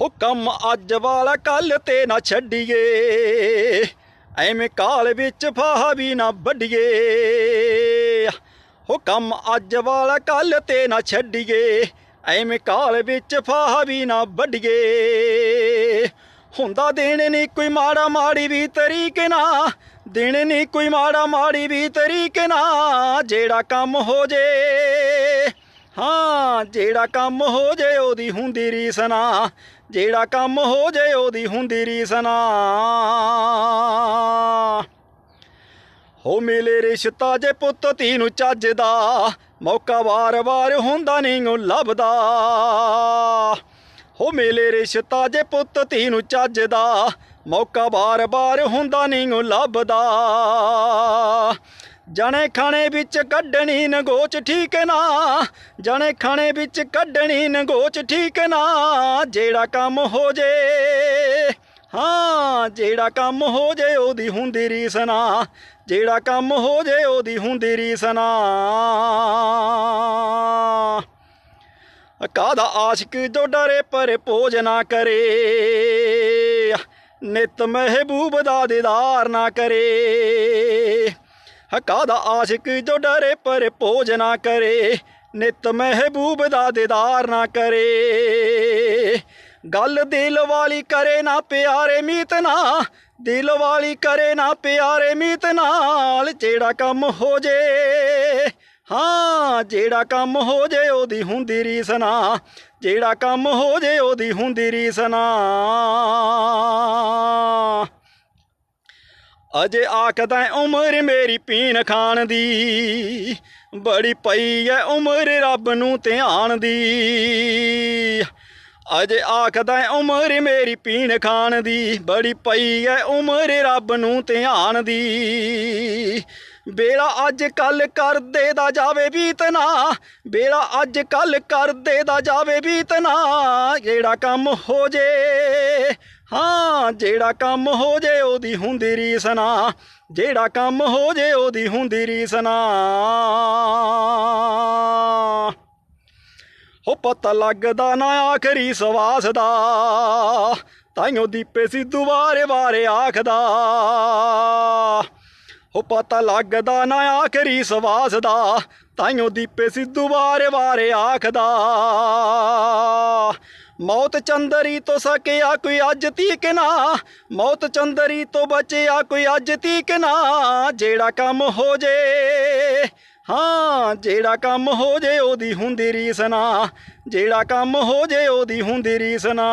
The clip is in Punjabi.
ਹੁਕਮ ਅੱਜ ਵਾਲਾ ਕੱਲ ਤੇ ਨਾ ਛੱਡੀਏ। ਐਵੇਂ ਕਾਲ ਵਿੱਚ ਫਾਹਾ ਵੀ ਨਾ ਵੱਡੀਏ ਹੁਕਮ ਅੱਜ ਵਾਲਾ ਕੱਲ ਤੇ ਨਾ ਛੱਡੀਏ। ਐਵੇਂ ਕਾਲ ਵਿੱਚ ਫਾਹਾ ਵੀ ਨਾ ਵੱਡੀਏ ਹੁੰਦਾ ਦੇਣ ਨਹੀਂ ਕੋਈ ਮਾੜਾ ਮਾੜੀ ਵੀ ਤਰੀਕ ਨਾ। ਦੇਣ ਨਹੀਂ ਕੋਈ ਮਾੜਾ ਮਾੜੀ ਵੀ ਤਰੀਕ ਨਾ। ਜਿਹੜਾ ਕੰਮ ਹੋ ਜੇ ਹਾਂ, ਜਿਹੜਾ ਕੰਮ ਹੋ ਜੇ ਉਹਦੀ ਹੁੰਦੀ ਰੀਸ ਨਾ ਜਿਹੜਾ ਕੰਮ ਹੋ ਜੇ ਉਹਦੀ ਹੁੰਦੀ ਰੀਸ ਨਾ ਹੋ ਮਿਲੇ ਰਿਸ਼ਤਾ ਜੇ ਪੁੱਤ ਧੀ ਨੂੰ ਚੱਜਦਾ, ਮੌਕਾ ਵਾਰ-ਵਾਰ ਹੁੰਦਾ ਨਹੀਂ ਉਹ ਲੱਭਦਾ। ਹੋ ਮਿਲੇ ਰਿਸ਼ਤਾ ਜੇ ਪੁੱਤ ਧੀ ਨੂੰ ਚੱਜਦਾ, ਮੌਕਾ ਵਾਰ-ਵਾਰ ਹੁੰਦਾ ਨਹੀਂ ਉਹ ਲੱਭਦਾ। ਜਣੇ ਖਾਣੇ ਵਿੱਚ ਕੱਢਣੀ ਨਗੋਚ ਠੀਕ ਨਾ। ਜਣੇ ਖਾਣੇ ਵਿੱਚ ਕੱਢਣੀ ਨਗੋਚ ਠੀਕ ਨਾ। ਜਿਹੜਾ ਕੰਮ ਹੋ ਜੇ, ਹਾਂ, ਜਿਹੜਾ ਕੰਮ ਹੋ ਜੇ ਉਹਦੀ ਹੁੰਦੀ ਰੀਸ ਜਿਹੜਾ ਕੰਮ ਹੋ ਜੇ ਉਹਦੀ ਹੁੰਦੀ ਰੀਸ ਨਾ। ਕਾਦਾ ਆਸ਼ਿਕ ਜੋ ਡਰੇ ਪਰ ਪੋਜ ਨਾ ਕਰੇ। ਨਿਤ ਮਹਿਬੂਬ ਦਾ ਦੀਦਾਰ ਨਾ ਕਰੇ। ਹਕਾ ਦਾ ਆਸ਼ਿਕ ਜੋ ਡਰੇ ਪਰ ਪੋਜ ਨਾ ਕਰੇ, ਨਿਤ ਮਹਿਬੂਬ ਦਾ ਦੀਦਾਰ ਨਾ ਕਰੇ। ਗੱਲ ਦਿਲ ਵਾਲੀ ਕਰੇ ਨਾ ਪਿਆਰੇ ਮੀਤ ਨਾ ਦਿਲ ਵਾਲੀ ਕਰੇ ਨਾ ਪਿਆਰੇ ਮੀਤ ਨਾਲ, ਜਿਹੜਾ ਕੰਮ ਹੋ ਜੇ। ਹਾਂ, ਜਿਹੜਾ ਕੰਮ ਹੋ ਜੇ ਉਹਦੀ ਹੁੰਦੀ ਰੀਸ ਨਾ, ਜਿਹੜਾ ਕੰਮ ਹੋ ਜੇ ਉਹਦੀ ਹੁੰਦੀ ਰੀਸ ਨਾ। ਅਜੇ ਆਖਦਾ ਉਮਰ ਮੇਰੀ ਪੀਣ ਖਾਣ ਦੀ। ਬੜੀ ਪਈ ਐ ਉਮਰ ਰੱਬ ਨੂੰ ਧਿਆਨ ਦੀ। ਅਜੇ ਆਖਦਾ ਉਮਰ ਮੇਰੀ ਪੀਣ ਖਾਣ ਦੀ। ਬੜੀ ਪਈ ਐ ਉਮਰ ਰੱਬ ਨੂੰ ਧਿਆਨ ਦੀ। ਬੇੜਾ ਅੱਜ ਕੱਲ ਕਰਦੇ ਦਾ ਜਾਵੇ ਬੀਤਨਾ ਬੇੜਾ ਅੱਜ ਕੱਲ ਕਰਦੇ ਦਾ ਜਾਵੇ ਬੀਤਨਾ ਜਿਹੜਾ ਕੰਮ ਹੋ ਜੇ ਹਾਂ, ਜਿਹੜਾ ਕੰਮ ਹੋ ਜੇ ਉਹਦੀ ਹੁੰਦੀ ਰੀਸ ਨਾ। ਜਿਹੜਾ ਕੰਮ ਹੋ ਜੇ ਉਹਦੀ ਹੁੰਦੀ ਰੀਸ ਨਾ। ਹੋ ਪਤਾ ਲੱਗਦਾ ਨਾ ਆਖਰੀ ਸਵਾਸ ਦਾ। ਤਾਈਓ ਦੀਪੇ ਸਿੱਧੂ ਵਾਰੇ ਵਾਰੇ ਆਖਦਾ। ਹੋ ਪਤਾ ਲੱਗਦਾ ਨਾ ਆਖਰੀ ਸਵਾਸ ਦਾ। ਤਾਈਓ ਦੀਪੇ ਸਿੱਧੂ ਵਾਰੇ ਵਾਰੇ ਆਖਦਾ। ਮੌਤ ਚੰਦਰੀ ਤੋਂ ਸਕਿਆ ਕੋਈ ਅੱਜ ਤੀਕ ਨਾ। ਮੌਤ ਚੰਦਰੀ ਤੋਂ ਬਚਿਆ ਕੋਈ ਅੱਜ ਤੀਕ ਨਾ। ਜਿਹੜਾ ਕੰਮ ਹੋ ਜੇ, ਹਾਂ, ਜਿਹੜਾ ਕੰਮ ਹੋ ਜੇ ਉਹਦੀ ਹੁੰਦੀ ਰੀਸ ਨਾ। ਜਿਹੜਾ ਕੰਮ ਹੋ ਜੇ ਉਹਦੀ ਹੁੰਦੀ ਰੀਸ ਨਾ।